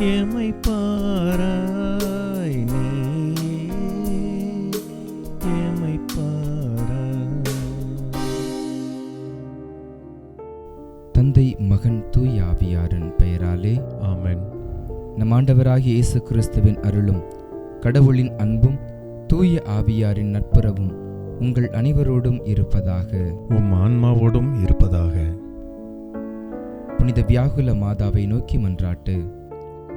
பாராய் நீ. எமை பாராய். தந்தை மகன் தூய் ஆவியாரின் பெயராலே ஆமென். நம் ஆண்டவராகிய இயேசு கிறிஸ்துவின் அருளும் கடவுளின் அன்பும் தூய ஆவியாரின் நட்புறவும் உங்கள் அனைவரோடும் இருப்பதாக. உம் ஆன்மாவோடும் இருப்பதாக. புனித வியாகுல மாதாவை நோக்கி மன்றாட்டு.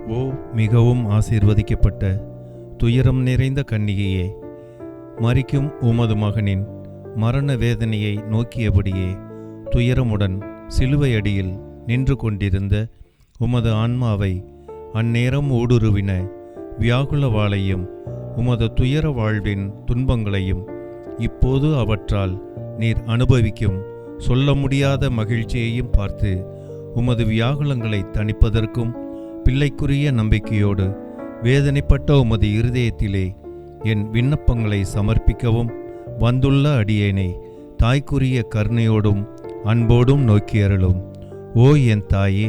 ஓ மிகவும் ஆசீர்வதிக்கப்பட்ட துயரம் நிறைந்த கன்னிகையே மறிக்கும் உமது மகனின் மரண வேதனையை நோக்கியபடியே துயரமுடன் சிலுவை அடியில் நின்று கொண்டிருந்த உமது ஆன்மாவை அந்நேரம் ஊடுருவின வியாகுல வாளையும் உமது துயர வாழ்வின் துன்பங்களையும் இப்போது அவற்றால் நீர் அனுபவிக்கும் சொல்ல முடியாத மகிழ்ச்சியையும் பார்த்து உமது வியாகுலங்களை தணிப்பதற்கும் பிள்ளைக்குரிய நம்பிக்கையோடு வேதனைப்பட்ட உமது இருதயத்திலே என் விண்ணப்பங்களை சமர்ப்பிக்கவும். வந்துள்ள அடியேனை தாய்க்குரிய கருணையோடும் அன்போடும் நோக்கியருளும் ஓ என் தாயே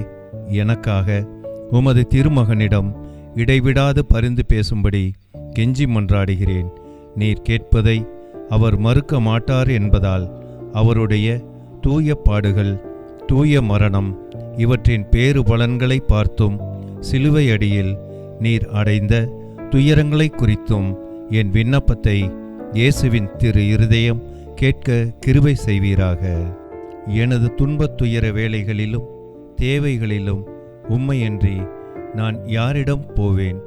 எனக்காக உமது திருமகனிடம் இடைவிடாது பரிந்து பேசும்படி கெஞ்சி மன்றாடுகிறேன். நீர் கேட்பதை அவர் மறுக்க மாட்டார் என்பதால் அவருடைய தூய பாடுகள் தூய மரணம் இவற்றின் பேறு பலன்களை பார்த்தும் சிலுவை அடியில் நீர் அடைந்த துயரங்களை குறித்தும் என் விண்ணப்பத்தை இயேசுவின் திரு இருதயம் கேட்க கிருபை செய்வீராக. எனது துன்பத் துயர வேலைகளிலும் தேவைகளிலும் உண்மையின்றி நான் யாரிடம் போவேன்?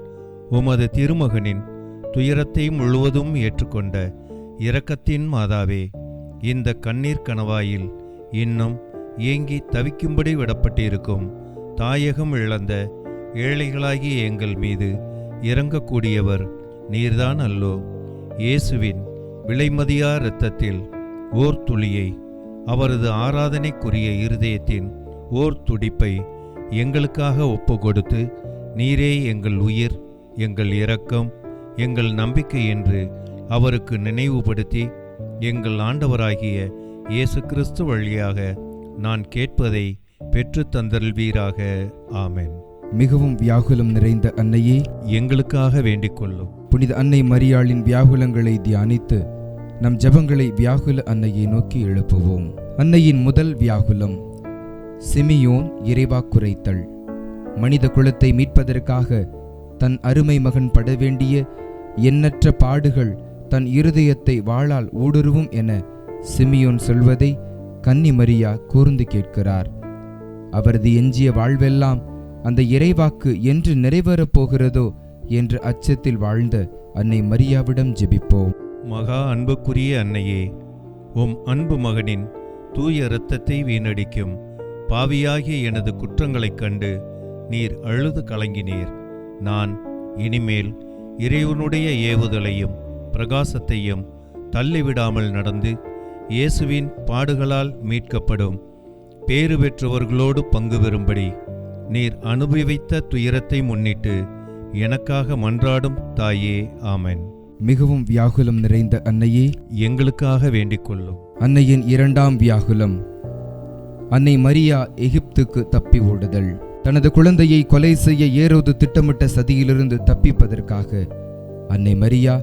உமது திருமகனின் துயரத்தை முழுவதும் ஏற்றுக்கொண்ட இரக்கத்தின் மாதாவே இந்த கண்ணீர் கணவாயில் இன்னும் ஏங்கி தவிக்கும்படி விடப்பட்டிருக்கும் தாயகம் இழந்த ஏழைகளாகிய எங்கள் மீது இறங்கக்கூடியவர் நீர்தான் அல்லோ. இயேசுவின் விலைமதியா இரத்தத்தில் ஓர் துளியை அவரது ஆராதனைக்குரிய இருதயத்தின் ஓர் துடிப்பை எங்களுக்காக ஒப்பு கொடுத்து நீரே எங்கள் உயிர் எங்கள் இரக்கம் எங்கள் நம்பிக்கை என்று அவருக்கு நினைவுபடுத்தி எங்கள் ஆண்டவராகிய இயேசு கிறிஸ்து வழியாக நான் கேட்பதை பெற்று தந்தல்வீராக ஆமேன். மிகவும் வியாகுலம் நிறைந்த அன்னையே எங்களுக்காக வேண்டிக் கொள்ளும் புனித அன்னை மரியாளின் வியாகுலங்களை தியானித்து நம் ஜெபங்களை வியாகுல அன்னையை நோக்கி எழுப்புவோம். அன்னையின் முதல் வியாகுலம் சிமியோன் இறைவா குறைத்தல் மனித குலத்தை மீட்பதற்காக தன் அருமை மகன் பட வேண்டிய எண்ணற்ற பாடுகள் தன் இருதயத்தை வாளால் ஊடுருவும் என சிமியோன் சொல்வதை கன்னி மரியா கூர்ந்து கேட்கிறார். அவரது எஞ்சிய வாழ்வெல்லாம் அந்த இறைவாக்கு என்று நிறைவேறப் போகிறதோ என்ற அச்சத்தில் வாழ்ந்த அன்னை மரியாவிடம் ஜெபிப்போம். மகா அன்புக்குரிய அன்னையே உம் அன்பு மகனின் தூய இரத்தத்தை வீணடிக்கும். பாவியாகிய எனது குற்றங்களைக் கண்டு நீர் அழுது கலங்கினீர். நான் இனிமேல் இறைவனுடைய ஏவுதலையும் பிரகாசத்தையும் தள்ளிவிடாமல் நடந்து இயேசுவின் பாடுகளால் மீட்கப்படும். பேறு பெற்றவர்களோடு பங்கு பெறும்படி நீர் அனுபவித்த துயரத்தை முன்னிட்டு எனக்காக மன்றாடும் தாயே ஆமென். மிகவும் வியாகுலம் நிறைந்த அன்னையே எங்களுக்காக வேண்டிக் கொள்ளும். அன்னையின் இரண்டாம் வியாகுலம். அன்னை மரியா எகிப்துக்கு தப்பி ஓடுதல். தனது குழந்தையை கொலை செய்ய ஏரோது திட்டமிட்ட சதியிலிருந்து தப்பிப்பதற்காக அன்னை மரியா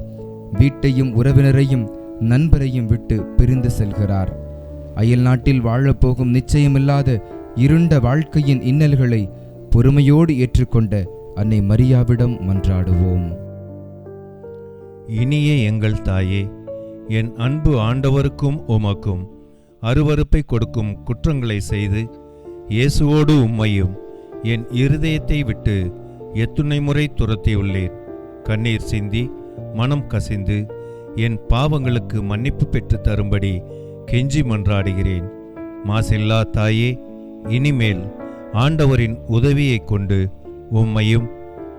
வீட்டையும் உறவினரையும் நண்பரையும் விட்டு பிரிந்து செல்கிறார். அயல் நாட்டில் வாழப்போகும் நிச்சயமில்லாத இருண்ட வாழ்க்கையின் இன்னல்களை பொறுமையோடு ஏற்றுக்கொண்ட அன்னை மரியாவிடம் மன்றாடுவோம். இனிய எங்கள் தாயே என் அன்பு ஆண்டவருக்கும் உமக்கும் அருவருப்பை கொடுக்கும் குற்றங்களை செய்து இயேசுவோடு உம்மையும் என் இருதயத்தை விட்டு எத்துணை முறை துரத்தியுள்ளேன் கண்ணீர் சிந்தி மனம் கசிந்து என் பாவங்களுக்கு மன்னிப்பு பெற்று தரும்படி கெஞ்சி மன்றாடுகிறேன். மாசில்லா தாயே இனிமேல் ஆண்டவரின் உதவியைக் கொண்டு உம்மையும்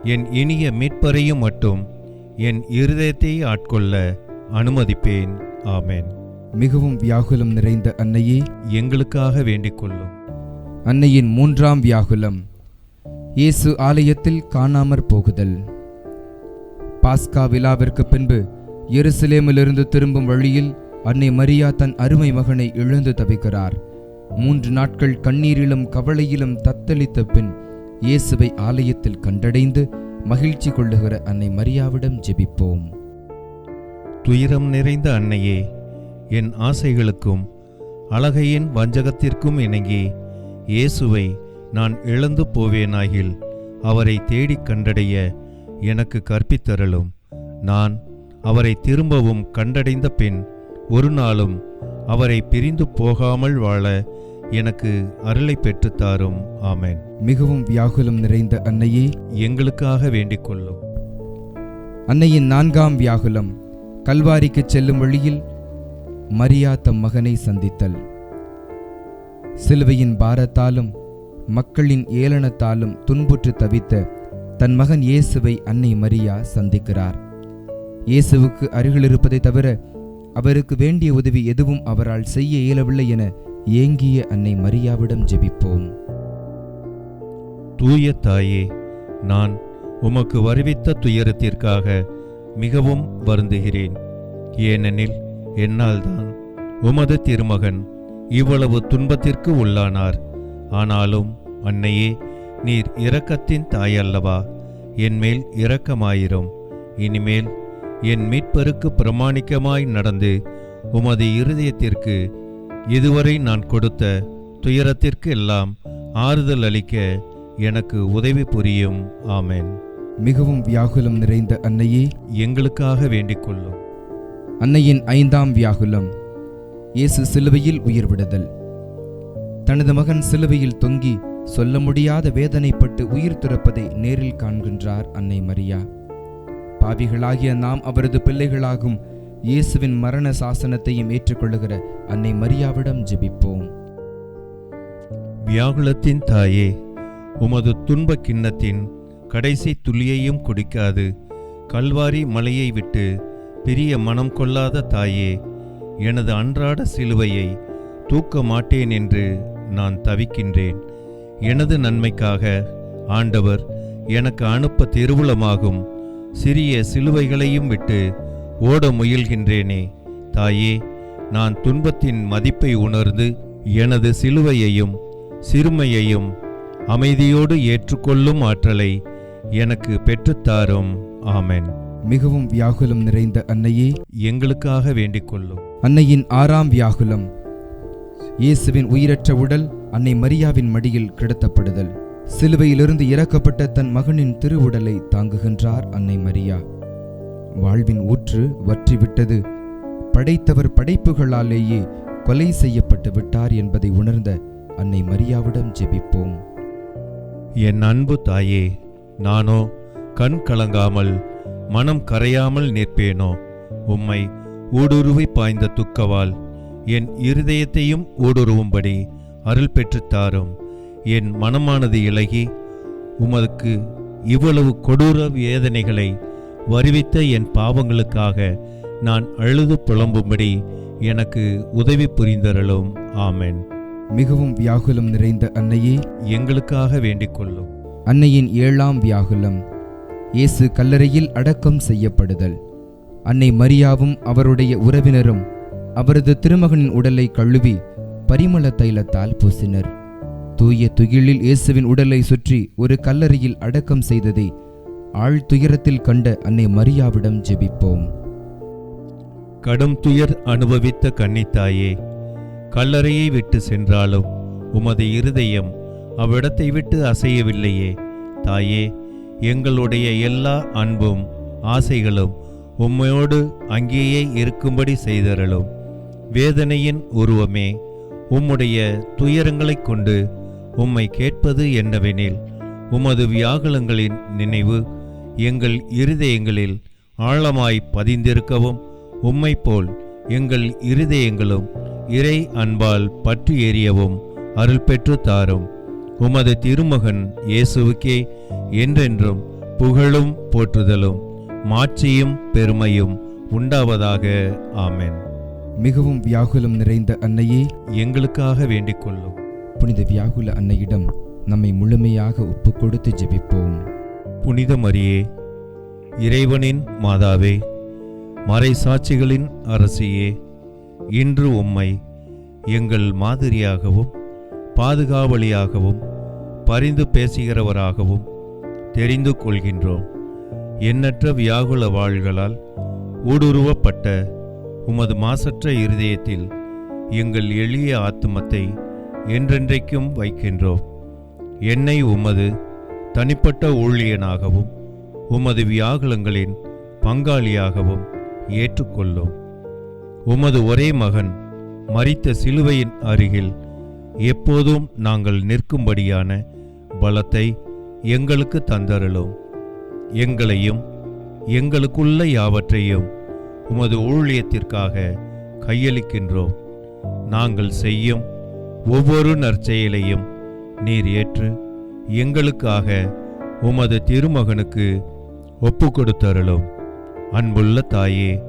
என் இனிய மீட்பரையும் மட்டும் என் இருதயத்தை ஆட்கொள்ள அனுமதிப்பேன். ஆமென். மிகவும் வியாகுலம் நிறைந்த அன்னையே எங்களுக்காக வேண்டிக் கொள்ளும். அன்னையின் மூன்றாம் வியாகுலம் இயேசு ஆலயத்தில் காணாமற் போகுதல். பாஸ்கா விழாவிற்கு பின்பு எருசலேமிலிருந்து திரும்பும் வழியில் அன்னை மரியா தன் அருமை மகனை இழந்து தவிக்கிறார். மூன்று நாட்கள் கண்ணீரிலும் கவலையிலும் தத்தளித்த பின் இயேசுவை ஆலயத்தில் கண்டடைந்து மகிழ்ச்சி கொள்ளுகிற அன்னை மரியாவிடம் ஜெபிப்போம். துயரம் நிறைந்த அன்னையே என் ஆசைகளுக்கும் அழகையின் வஞ்சகத்திற்கும் இணங்கி இயேசுவை நான் இழந்து போவேனாகில் அவரை தேடிக் கண்டடைய எனக்கு கற்பித்தருளும். நான் அவரை திரும்பவும் கண்டடைந்த பின் ஒரு நாளும் அவரை பிரிந்து போகாமல் வாழ எனக்கு அருளை பெற்றுத்தாரும் ஆமென். மிகவும் வியாகுலம் நிறைந்த அன்னையே எங்களுக்காக வேண்டிக் கொள்ளும். அன்னையின் நான்காம் வியாகுலம் கல்வாரிக்கு செல்லும் வழியில் மரியா தம் மகனை சந்தித்தல். சிலுவையின் பாரத்தாலும் மக்களின் ஏளனத்தாலும் துன்புற்று தவித்த தன் மகன் இயேசுவை அன்னை மரியா சந்திக்கிறார். இயேசுவுக்கு அருகில் இருப்பதை தவிர அவருக்கு வேண்டிய உதவி எதுவும் அவரால் செய்ய இயலவில்லை என ஏங்கிய அன்னை மரியாவிடம் ஜெபிப்போம். தூய தாயே நான் உமக்கு வருவித்த துயரத்திற்காக மிகவும் வருந்துகிறேன். ஏனெனில் என்னால்தான் உமது திருமகன் இவ்வளவு துன்பத்திற்கு உள்ளானார். ஆனாலும் அன்னையே நீர் இரக்கத்தின் தாயல்லவா? என்மேல் இரக்கமாயிரும். இனிமேல் என் மீட்பருக்கு பிரமாணிக்கமாய் நடந்து உமது இருதயத்திற்கு இதுவரை நான் கொடுத்த துயரத்திற்கு எல்லாம் ஆறுதல் அளிக்க எனக்கு உதவி புரியும். ஆமென். மிகவும் வியாகுலம் நிறைந்த அன்னையே எங்களுக்காக வேண்டிக் கொள்ளும் அன்னையின் ஐந்தாம் வியாகுலம் இயேசு சிலுவையில் உயிர் விடுதல் தனது மகன் சிலுவையில் தொங்கி சொல்ல முடியாத வேதனைப்பட்டு உயிர் துறப்பதை நேரில் காண்கின்றார் அன்னை மரியா. பாவிகளாகிய நாம் அவரது பிள்ளைகளாகும். இயேசுவின் மரண சாசனத்தையும் ஏற்றுக்கொள்ளுகிற அன்னை மரியாவிடம் ஜெபிப்போம். வியாகுலத்தின் தாயே உமது துன்ப கிண்ணத்தின் கடைசி துளியையும் குடிக்காது. கல்வாரி மலையை விட்டு பெரிய மனம் கொள்ளாத தாயே எனது அன்றாட சிலுவையை தூக்க மாட்டேன் என்று நான் தவிக்கின்றேன். எனது நன்மைக்காக ஆண்டவர் எனக்கு அனுப்ப திருவுளமாகும். சிறிய சிலுவைகளையும் விட்டு ஓட முயல்கின்றேனே. தாயே நான் துன்பத்தின் மதிப்பை உணர்ந்து எனது சிலுவையையும் சிறுமையையும் அமைதியோடு ஏற்றுக்கொள்ளும் ஆற்றலை எனக்கு பெற்றுத்தாரும். ஆமென். மிகவும் வியாகுலம் நிறைந்த அன்னையே எங்களுக்காக வேண்டிக் கொள்ளும். அன்னையின் ஆறாம் வியாகுலம். இயேசுவின் உயிரற்ற உடல் அன்னை மரியாவின் மடியில் கிடத்தப்படுதல். சிலுவையிலிருந்து இறக்கப்பட்ட தன் மகனின் திருவுடலை தாங்குகின்றார் அன்னை மரியா. வாழ்வின் ஊற்று வற்றிவிட்டது. படைத்தவர் படைப்புகளாலேயே கொலை செய்யப்பட்டு விட்டார் என்பதை உணர்ந்த அன்னை மரியாவிடம் ஜெபிப்போம். என் அன்பு தாயே நானோ கண் கலங்காமல் மனம் கரையாமல் நிற்பேனோ? உம்மை ஊடுருவி பாய்ந்த துக்கவால் என் இருதயத்தையும் ஊடுருவும்படி அருள் பெற்றுத் தாரும். என் மனமானது இலகி உமக்கு இவ்வளவு கொடூர வேதனைகளை வருவித்த என் பாவங்களுக்காக நான் அழுது புலம்பும்படி எனக்கு உதவி புரிந்தருளும். ஆமென். மிகவும் வியாகுலம் நிறைந்த அன்னையே எங்களுக்காக வேண்டிக் கொள்ளும். அன்னையின் ஏழாம் வியாகுலம். இயேசு கல்லறையில் அடக்கம் செய்யப்படுதல். அன்னை மரியாவும் அவருடைய உறவினரும் அவரது திருமகனின் உடலை கழுவி பரிமள தைலத்தால் பூசினர். தூய துகிலில் இயேசுவின் உடலை சுற்றி ஒரு கல்லறையில் அடக்கம் செய்ததை ஆழ்துயரத்தில் கண்ட அன்னை மரியாவிடம் ஜெபிப்போம். கடும் துயர் அனுபவித்த கன்னித்தாயே கல்லறையை விட்டு சென்றாலும் உமது இருதயம் அவ்விடத்தை விட்டு அசையவில்லையே. தாயே எங்களுடைய எல்லா அன்பும் ஆசைகளும் உம்மையோடு அங்கேயே இருக்கும்படி செய்தரலும் வேதனையின் உருவமே உம்முடைய துயரங்களைக் கொண்டு உம்மை கேட்பது என்னவெனில் உமது வியாகுலங்களின் நினைவு எங்கள் இருதயங்களில் ஆழமாய் பதிந்திருக்கவும் உம்மை போல் எங்கள் இருதயங்களும் இறை அன்பால் பற்றி எறியவும் அருள் பெற்று தாரும். உமது திருமகன் இயேசுவுக்கே என்றென்றும் புகழும் போற்றுதலும் மாட்சியும் பெருமையும் உண்டாவதாக. ஆமென். மிகவும் வியாகுலம் நிறைந்த அன்னையே எங்களுக்காக வேண்டிக் கொள்ளும். புனித வியாகுல அன்னையிடம் நம்மை முழுமையாக ஒப்பு கொடுத்து ஜெபிப்போம். புனித மரியே இறைவனின் மாதாவே மறைசாட்சிகளின் அரசியே இன்று உம்மை எங்கள் மாதிரியாகவும் பாதுகாவலியாகவும் பரிந்து பேசுகிறவராகவும் தெரிந்து கொள்கின்றோம். எண்ணற்ற வியாகுல வாள்களால் ஊடுருவப்பட்ட உமது மாசற்ற இருதயத்தில் எங்கள் எளிய ஆத்துமத்தை என்றென்றைக்கும் வைக்கின்றோம். என்னை உமது தனிப்பட்ட ஊழியனாகவும் உமது வியாகுலங்களின் பங்காளியாகவும் ஏற்றுக்கொள்ளும். உமது ஒரே மகன் மறித்த சிலுவையின் அருகில் எப்போதும் நாங்கள் நிற்கும்படியான பலத்தை எங்களுக்கு தந்தருளும். எங்களையும் எங்களுக்குள்ள யாவற்றையும் உமது ஊழியத்திற்காக கையளிக்கின்றோம். நாங்கள் செய்யும் ஒவ்வொரு நற்செயலையும் நீர் ஏற்று எங்களுக்காக உமது திருமகனுக்கு ஒப்பு கொடுத்தருளும் அன்புள்ள தாயே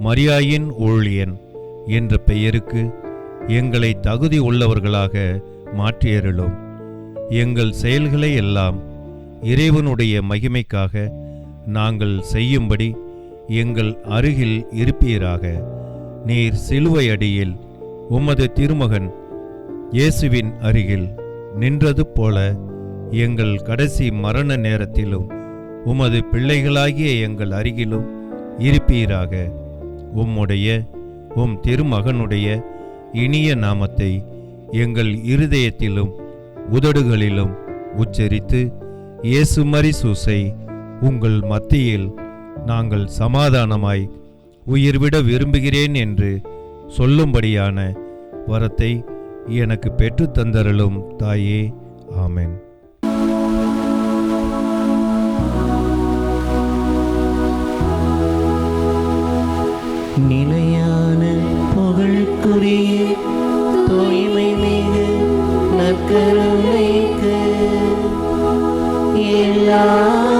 மரியாயின் ஊழியன் என்ற பெயருக்கு எங்களை தகுதி உள்ளவர்களாக மாற்றியருளும். எங்கள் செயல்களை எல்லாம் இறைவனுடைய மகிமைக்காக நாங்கள் செய்யும்படி எங்கள் அருகில் இருப்பீராக. நீர் சிலுவை அடியில் உமது திருமகன் இயேசுவின் அருகில் நின்றது போல எங்கள் கடைசி மரண நேரத்திலும் உமது பிள்ளைகளாகிய எங்கள் அருகிலும் இருப்பீராக. உம்முடைய உம் திருமகனுடைய இனிய நாமத்தை எங்கள் இருதயத்திலும் உதடுகளிலும் உச்சரித்து இயேசுமரி சூசை உங்கள் மத்தியில் நாங்கள் சமாதானமாய் உயிர்விட விரும்புகிறேன் என்று சொல்லும்படியான வரத்தை எனக்கு பெற்றுத் தந்தருளும் தாயே. ஆமேன். நிலையான புகழ்க்குரிய தூய்மை மிகு நற்கருணைக்கு எல்லா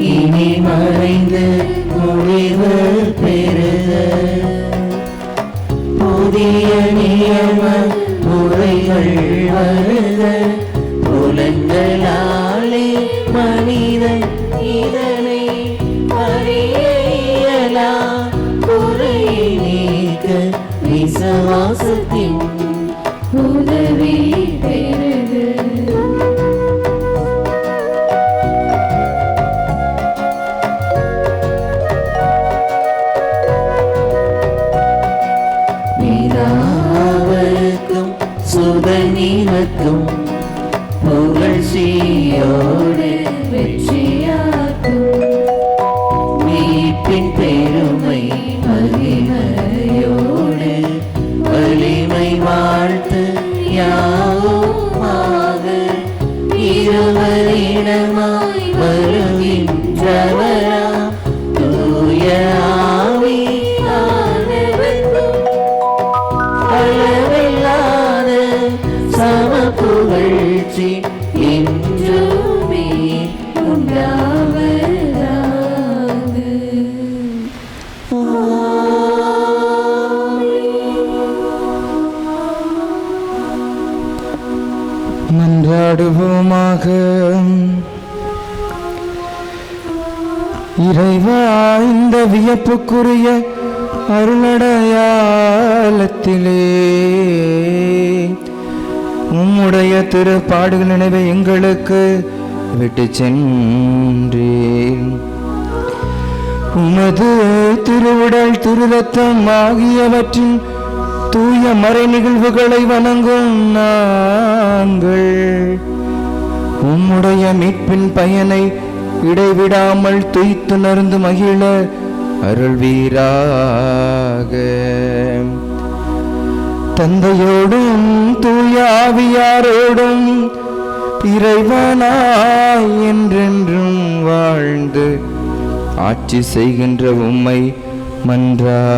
இனி மறைந்து முடிவு பெறுக. புதிய நியம முறைகள் வருதல் എല്ലാവർക്കും സുഖനിലക്കും പുകഴ്ചയോടെ மதிப்புக்குரிய அருளடையாளத்திலே. உம்முடைய திருப்பாடுகள் நினைவை எங்களுக்கு விட்டு சென்றேன் உமது திருவுடல் திருரத்தம் ஆகியவற்றின் தூய மறை நிகழ்வுகளை வணங்கும் நாங்கள். உம்முடைய மீட்பின் பயனை இடைவிடாமல் துய்த்துணர்ந்து மகிழ அருள்வீராக. தந்தையோடும் தூயாவியாரோடும் இறைவனாய் என்றென்றும் வாழ்ந்து ஆட்சி செய்கின்ற உம்மை மன்றாடுகின்றோம்.